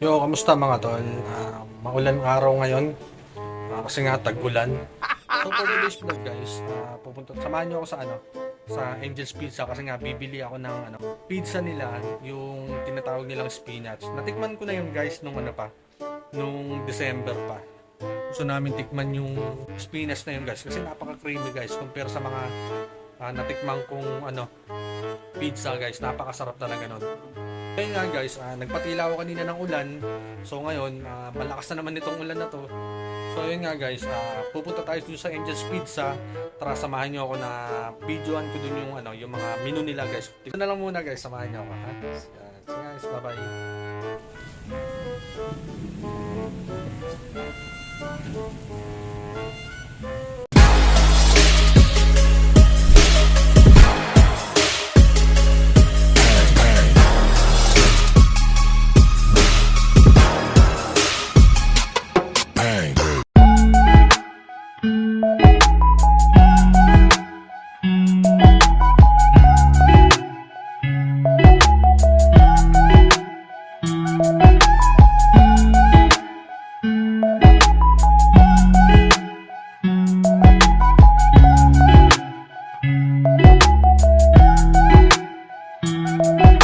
Yo, kamusta mga tol? Ah, maulan ang araw ngayon. Ah, kasi nga tag-ulan. So for today's vlog guys, ah, pupunta samahan niyo ako sa ano, sa Angel's Pizza kasi nga bibili ako ng ano, pizza nila, yung tinatawag nilang spinach. Natikman ko na yun guys nung ano pa, nung December pa. Gusto namin tikman yung spinach na yun guys kasi napaka-creamy guys compare sa mga ah, natikman kong ano, pizza guys. Napakasarap talaga nun. Ngayon nga guys, ah, nagpatila ako kanina ng ulan. So ngayon, ah, malakas na naman itong ulan na to. So yun nga guys, ah, pupunta tayo dun sa Angel's Pizza. Tara samahan niyo ako na videoan ko dun yung ano, yung mga menu nila guys. Tignan na lang muna guys, samahan niyo ako ha. Yes, guys, bye bye. Bye.